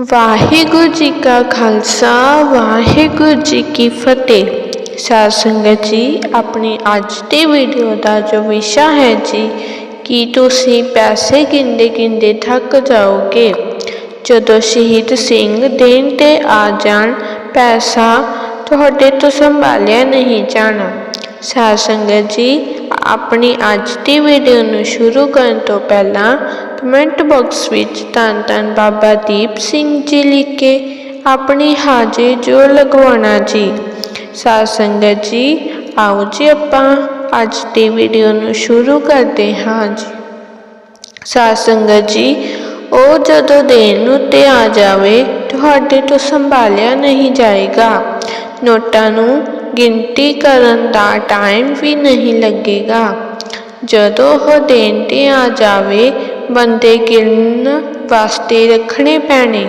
ਵਾਹਿਗੁਰੂ ਜੀ ਕਾ ਖਾਲਸਾ, ਵਾਹਿਗੁਰੂ ਜੀ ਕੀ ਫਤਿਹ। ਸਾਧ ਸੰਗਤ ਜੀ, ਆਪਣੀ ਅੱਜ ਦੀ ਵੀਡੀਓ ਦਾ ਜੋ ਵਿਸ਼ਾ ਹੈ ਜੀ, ਕਿ ਤੁਸੀਂ ਪੈਸੇ ਗਿਣਦੇ ਗਿਣਦੇ ਥੱਕ ਜਾਓਗੇ? ਜਦੋਂ ਸ਼ਹੀਦ ਸਿੰਘ ਦੇਣ ਤੇ ਆ ਜਾਣ, ਪੈਸਾ ਤੁਹਾਡੇ ਤੋਂ ਸੰਭਾਲਿਆ ਨਹੀਂ ਜਾਣਾ। ਸਾਧ ਸੰਗਤ ਜੀ, ਆਪਣੀ ਅੱਜ ਦੀ ਵੀਡੀਓ ਨੂੰ ਸ਼ੁਰੂ ਕਰਨ ਤੋਂ ਪਹਿਲਾਂ ਕਮੈਂਟ ਬਾਕਸ ਵਿੱਚ ਧੰਨ ਧੰਨ ਬਾਬਾ ਦੀਪ ਸਿੰਘ ਜੀ ਲਿਖ ਕੇ ਆਪਣੀ ਹਾਜ਼ਰੀ ਜੋ ਲਗਵਾਉਣਾ ਜੀ। ਸਾਧ ਸੰਗਤ ਜੀ, ਆਓ ਜੀ ਆਪਾਂ ਅੱਜ ਦੀ ਵੀਡੀਓ ਨੂੰ ਸ਼ੁਰੂ ਕਰਦੇ ਹਾਂ ਜੀ। ਸਾਧ ਸੰਗਤ ਜੀ, ਉਹ ਜਦੋਂ ਦੇਣ ਨੂੰ ਤੇ ਆ ਜਾਵੇ, ਤੁਹਾਡੇ ਤੋਂ ਸੰਭਾਲਿਆ ਨਹੀਂ ਜਾਏਗਾ। ਨੋਟਾਂ ਨੂੰ ਗਿਣਤੀ ਕਰਨ ਦਾ ਟਾਈਮ ਵੀ ਨਹੀਂ ਲੱਗੇਗਾ। ਜਦੋਂ ਉਹ ਦੇਣ ਤੇ ਆ ਜਾਵੇ, ਬੰਦੇ ਗਿਣਨ ਵਾਸਤੇ ਰੱਖਣੇ ਪੈਣੇ।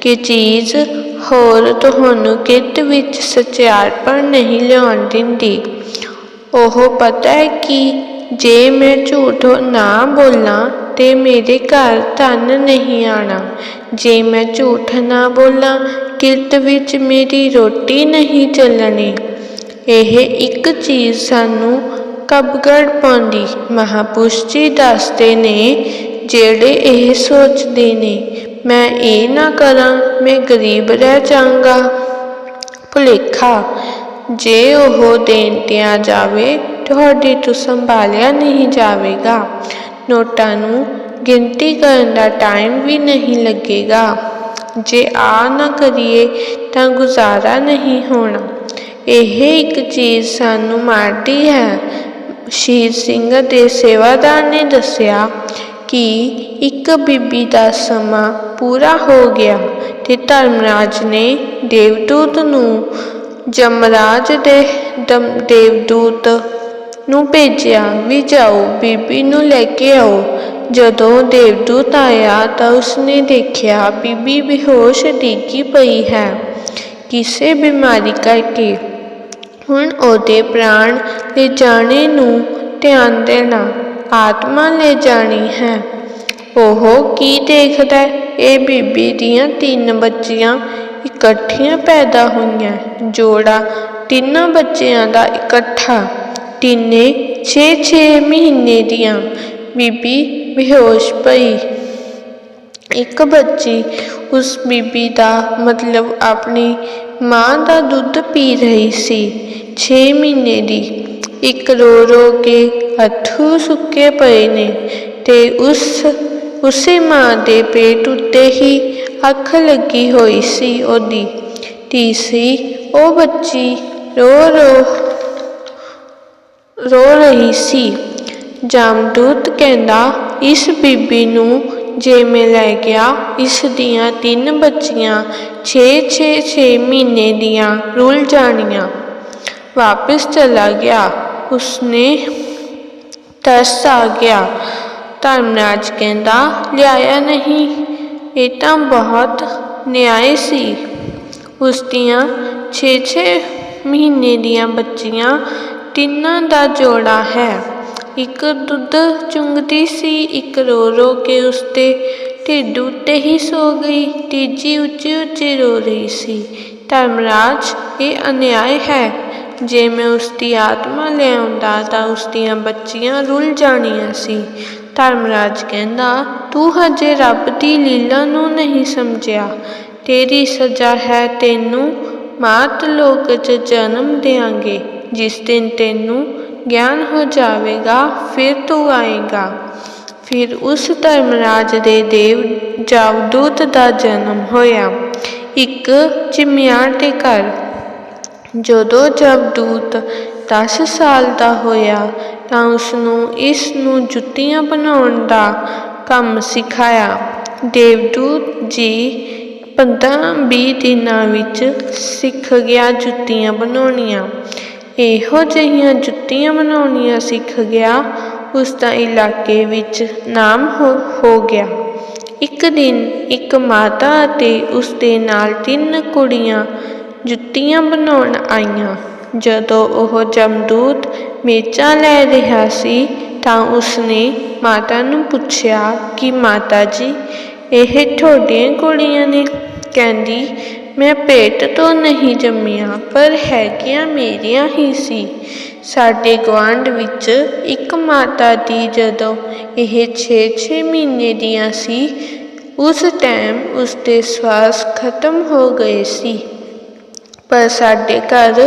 ਕਿ ਚੀਜ਼ ਹੋਰ ਤੁਹਾਨੂੰ ਕਿਤ ਵਿੱਚ ਸਚਿਆਰਪਣ ਨਹੀਂ ਲਿਆਉਣ ਦਿੰਦੀ। ਉਹ ਪਤਾ ਹੈ ਕਿ ਜੇ ਮੈਂ ਝੂਠ ਨਾ ਬੋਲਾਂ ਤੇ ਮੇਰੇ ਘਰ ਧਨ ਨਹੀਂ ਆਣਾ। ਜੇ ਮੈਂ ਝੂਠ ਨਾ ਬੋਲਾਂ ਕਿਰਤ ਵਿੱਚ ਮੇਰੀ ਰੋਟੀ ਨਹੀਂ ਚੱਲਣੀ। ਇਹ ਇੱਕ ਚੀਜ਼ ਸਾਨੂੰ ਕਬਗੜ ਪਾਉਂਦੀ। ਮਹਾਪੁਰਸ਼ ਜੀ ਦੱਸਦੇ ਨੇ, ਜਿਹੜੇ ਇਹ ਸੋਚਦੇ ਨੇ, ਮੈਂ ਇਹ ਨਾ ਕਰਾਂ, ਮੈਂ ਗਰੀਬ ਰਹਿ ਜਾਵਾਂਗਾ। ਭੁਲੇਖਾ, ਜੇ ਉਹ ਦੇਣ ਤੇ ਜਾਵੇ, ਤੁਹਾਡੇ ਤੋਂ ਸੰਭਾਲਿਆ ਨਹੀਂ ਜਾਵੇਗਾ। ਨੋਟਾਂ ਨੂੰ ਗਿਣਤੀ ਕਰਨ ਦਾ ਟਾਈਮ ਵੀ ਨਹੀਂ ਲੱਗੇਗਾ। ਜੇ ਆ ਨਾ ਕਰੀਏ, ਤਾਂ ਗੁਜ਼ਾਰਾ ਨਹੀਂ ਹੋਣਾ। ਇਹ ਇੱਕ ਚੀਜ਼ ਸਾਨੂੰ ਮਾਰਦੀ ਹੈ। ਸ਼ਹੀਦ ਸਿੰਘ ਦੇ ਸੇਵਾਦਾਰ ਨੇ ਦੱਸਿਆ ਕਿ ਇੱਕ ਬੀਬੀ ਦਾ ਸਮਾਂ ਪੂਰਾ ਹੋ ਗਿਆ ਤੇ ਧਰਮਰਾਜ ਨੇ ਦੇਵਦੂਤ ਨੂੰ ਜਮਰਾਜ ਦੇ ਦਮ, ਦੇਵਦੂਤ ਨੂੰ ਭੇਜਿਆ ਵੀ ਜਾਓ, ਬੀਬੀ ਨੂੰ ਲੈ ਕੇ ਆਓ। ਜਦੋਂ ਦੇਵਦੂਤ ਆਇਆ ਤਾਂ ਉਸਨੇ ਦੇਖਿਆ ਬੀਬੀ ਬੇਹੋਸ਼ ਡਿੱਗੀ ਪਈ ਹੈ। ਕਿਸੇ ਬਿਮਾਰੀ ਕਰਕੇ ਹੁਣ ਉਹਦੇ ਪ੍ਰਾਣ ਲੈ ਜਾਣੇ ਨੂੰ ਧਿਆਨ ਦੇਣਾ ਆਤਮਾ ਲੈ ਜਾਣੀ ਹੈ। ਉਹ ਕੀ ਦੇਖਦਾ ਇਹ ਬੀਬੀ ਦੀਆਂ ਤਿੰਨ ਬੱਚੀਆਂ ਇਕੱਠੀਆਂ ਪੈਦਾ ਹੋਈਆਂ। ਜੋੜਾ ਤਿੰਨਾਂ ਬੱਚਿਆਂ ਦਾ ਇਕੱਠਾ। ਤਿੰਨੇ 6-6 ਮਹੀਨੇ ਦੀਆਂ। ਬੀਬੀ ਬੇਹੋਸ਼ ਪਈ। ਇੱਕ ਬੱਚੀ ਉਸ ਬੀਬੀ ਦਾ ਮਤਲਬ ਆਪਣੀ ਮਾਂ ਦਾ ਦੁੱਧ ਪੀ ਰਹੀ ਸੀ। 6 ਮਹੀਨੇ ਦੀ ਇੱਕ ਰੋ ਰੋ ਕੇ ਹੱਥੂ ਸੁੱਕੇ ਪਏ ਨੇ ਤੇ ਉਸ, ਉਸੇ ਮਾਂ ਦੇ ਪੇਟ ਉੱਤੇ ਹੀ ਅੱਖ ਲੱਗੀ ਹੋਈ ਸੀ ਉਹਦੀ। ਤੀਸਰੀ ਉਹ ਬੱਚੀ ਰੋ ਰੋ ਰੋ ਰਹੀ ਸੀ। ਜਾਮਦੂਤ ਕਹਿੰਦਾ, ਇਸ ਬੀਬੀ ਨੂੰ ਜੇ ਮੈਂ ਲੈ ਗਿਆ, ਇਸ ਦੀਆਂ ਤਿੰਨ ਬੱਚੀਆਂ 6-6 6 ਮਹੀਨੇ ਦੀਆਂ ਰੁੱਲ ਜਾਣੀਆਂ। ਵਾਪਸ ਚਲਾ ਗਿਆ ਉਸਨੇ ਤਰਸ ਆ ਗਿਆ ਧਰਮਰਾਜ ਕਹਿੰਦਾ ਲਿਆਇਆ ਨਹੀਂ ਇਹ ਤਾਂ ਬਹੁਤ ਨਿਆਏ ਸੀ ਉਸ ਦੀਆਂ 6-6 ਮਹੀਨੇ ਦੀਆਂ ਬੱਚੀਆਂ ਤਿੰਨਾਂ ਦਾ ਜੋੜਾ ਹੈ ਇੱਕ ਦੁੱਧ ਚੁੰਗਦੀ ਸੀ ਇੱਕ ਰੋ ਰੋ ਕੇ ਉਸਦੇ ਢਿੱਡ ਉੱਤੇ ਹੀ ਸੋ ਗਈ ਤੀਜੀ ਉੱਚੀ ਉੱਚੀ ਰੋ ਰਹੀ ਸੀ ਧਰਮਰਾਜ ਇਹ ਅਨਿਆਏ ਹੈ ਜੇ ਮੈਂ ਉਸ ਦੀ ਆਤਮਾ ਲਿਆਉਂਦਾ ਤਾਂ ਉਸ ਦੀਆਂ ਬੱਚੀਆਂ ਰੁੱਲ ਜਾਣੀਆਂ ਸੀ। ਧਰਮਰਾਜ ਕਹਿੰਦਾ, ਤੂੰ ਹਜੇ ਰੱਬ ਦੀ ਲੀਲਾ ਨੂੰ ਨਹੀਂ ਸਮਝਿਆ। ਤੇਰੀ ਸਜ਼ਾ ਹੈ ਤੈਨੂੰ, ਮਾਤ ਲੋਕ 'ਚ ਜਨਮ ਦੇਾਂਗੇ ਜਿਸ ਦਿਨ ਤੈਨੂੰ ਗਿਆਨ ਹੋ ਜਾਵੇਗਾ, ਫਿਰ ਤੂੰ ਆਏਗਾ। ਫਿਰ ਉਸ ਧਰਮਰਾਜ ਦੇ ਦੇਵ ਜਾਵਦੂਤ ਦਾ ਜਨਮ ਹੋਇਆ। ਇੱਕ ਚਿਮਿਆਰ ਦੇ ਘਰ ਜਦੋਂ ਜਵਦੂਤ 10 ਸਾਲ ਦਾ ਹੋਇਆ ਤਾਂ ਉਸ ਨੂੰ ਇਸ ਨੂੰ ਜੁੱਤੀਆਂ ਬਣਾਉਣ ਦਾ ਕੰਮ ਸਿਖਾਇਆ। ਦੇਵਦੂਤ ਜੀ 15-20 ਦਿਨਾਂ ਵਿੱਚ ਸਿੱਖ ਗਿਆ ਜੁੱਤੀਆਂ ਬਣਾਉਣੀਆਂ। ਇਹੋ ਜਿਹੀਆਂ ਜੁੱਤੀਆਂ ਬਣਾਉਣੀਆਂ ਸਿੱਖ ਗਿਆ, ਉਸ ਦਾ ਇਲਾਕੇ ਵਿੱਚ ਨਾਮ ਹੋ ਹੋ ਗਿਆ। ਇੱਕ ਦਿਨ ਇੱਕ ਮਾਤਾ ਅਤੇ ਉਸ ਦੇ ਨਾਲ ਤਿੰਨ ਕੁੜੀਆਂ ਜੁੱਤੀਆਂ ਬਣਾਉਣ ਆਈਆਂ। ਜਦੋਂ ਉਹ ਜਮਦੂਤ ਮੇਚਾਂ ਲੈ ਰਿਹਾ ਸੀ ਤਾਂ ਉਸਨੇ ਮਾਤਾ ਨੂੰ ਪੁੱਛਿਆ ਕਿ, ਮਾਤਾ ਜੀ, ਇਹ ਤੁਹਾਡੀਆਂ ਕੁੜੀਆਂ ਨੇ? ਕਹਿੰਦੀ, ਮੈਂ ਪੇਟ ਤੋਂ ਨਹੀਂ ਜੰਮੀਆਂ, ਪਰ ਹੈਗੀਆਂ ਮੇਰੀਆਂ ਹੀ ਸੀ। ਸਾਡੇ ਗੁਆਂਢ ਵਿੱਚ ਇੱਕ ਮਾਤਾ ਦੀ ਜਦੋਂ ਇਹ 6-6 ਮਹੀਨੇ ਦੀਆਂ ਸੀ, ਉਸ ਟਾਈਮ ਉਸਦੇ ਸਵਾਸ ਖਤਮ ਹੋ ਗਏ ਸੀ। ਪਰ ਸਾਡੇ ਘਰ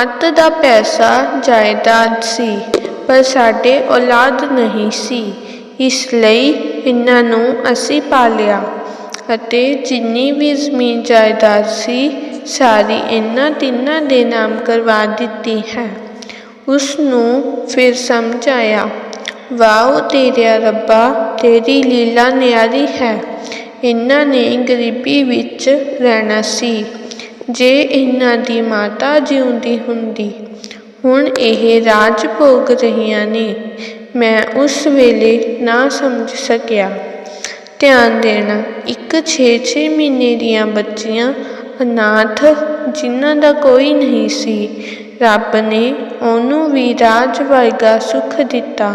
ਅੱਤ ਦਾ ਪੈਸਾ ਜਾਇਦਾਦ ਸੀ, ਪਰ ਸਾਡੇ ਔਲਾਦ ਨਹੀਂ ਸੀ। ਇਸ ਲਈ ਇਹਨਾਂ ਨੂੰ ਅਸੀਂ ਪਾਲਿਆ ਅਤੇ ਜਿੰਨੀ ਵੀ ਜ਼ਮੀਨ ਜਾਇਦਾਦ ਸੀ, ਸਾਰੀ ਇਹਨਾਂ ਤਿੰਨਾਂ ਦੇ ਨਾਮ ਕਰਵਾ ਦਿੱਤੀ ਹੈ। ਉਸ ਨੂੰ ਫਿਰ ਸਮਝ ਆਇਆ ਵਾਹ ਤੇਰਿਆ ਰੱਬਾ, ਤੇਰੀ ਲੀਲਾ ਨਿਆਰੀ ਹੈ। ਇਹਨਾਂ ਨੇ ਗਰੀਬੀ ਵਿੱਚ ਰਹਿਣਾ ਸੀ। ਜੇ ਇਹਨਾਂ ਦੀ ਮਾਤਾ ਜਿਉਂਦੀ ਹੁੰਦੀ, ਹੁਣ ਇਹ ਰਾਜ ਭੋਗ ਰਹੀਆਂ ਨੇ, ਮੈਂ ਉਸ ਵੇਲੇ ਨਾ ਸਮਝ ਸਕਿਆ। ਧਿਆਨ ਦੇਣਾ, ਇੱਕ 6-6 ਮਹੀਨੇ ਦੀਆਂ ਬੱਚੀਆਂ ਅਨਾਥ, ਜਿਨ੍ਹਾਂ ਦਾ ਕੋਈ ਨਹੀਂ ਸੀ, ਰੱਬ ਨੇ ਉਹਨੂੰ ਵੀ ਰਾਜ ਵਰਗਾ ਸੁੱਖ ਦਿੱਤਾ।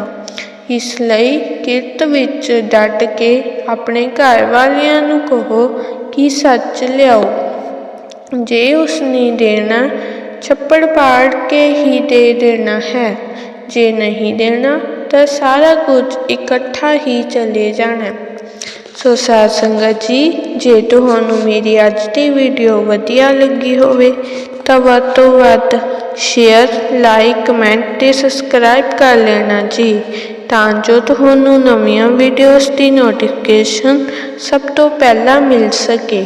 ਇਸ ਲਈ ਕਿਰਤ ਵਿੱਚ ਡਟ ਕੇ ਆਪਣੇ ਘਰ ਵਾਲਿਆਂ ਨੂੰ ਕਹੋ ਕਿ ਸੱਚ ਲਿਆਓ। ਜੇ ਉਸਨੇ ਦੇਣਾ, ਛੱਪੜ ਪਾੜ ਕੇ ਹੀ ਦੇ ਦੇਣਾ ਹੈ। ਜੇ ਨਹੀਂ ਦੇਣਾ, ਤਾਂ ਸਾਰਾ ਕੁਝ ਇਕੱਠਾ ਹੀ ਚਲੇ ਜਾਣਾ। ਸੋ ਸਾਧ ਸੰਗਤ ਜੀ, ਜੇ ਤੁਹਾਨੂੰ ਮੇਰੀ ਅੱਜ ਦੀ ਵੀਡੀਓ ਵਧੀਆ ਲੱਗੀ ਹੋਵੇ, ਤਾਂ ਵੱਧ ਤੋਂ ਵੱਧ ਸ਼ੇਅਰ ਲਾਈਕ ਕਮੈਂਟ ਤੇ ਸਬਸਕ੍ਰਾਈਬ ਕਰ ਲੈਣਾ ਜੀ, ਤਾਂ ਜੋ ਤੁਹਾਨੂੰ ਨਵੀਆਂ ਵੀਡੀਓਜ਼ ਦੀ ਨੋਟੀਫਿਕੇਸ਼ਨ ਸਭ ਤੋਂ ਪਹਿਲਾਂ ਮਿਲ ਸਕੇ।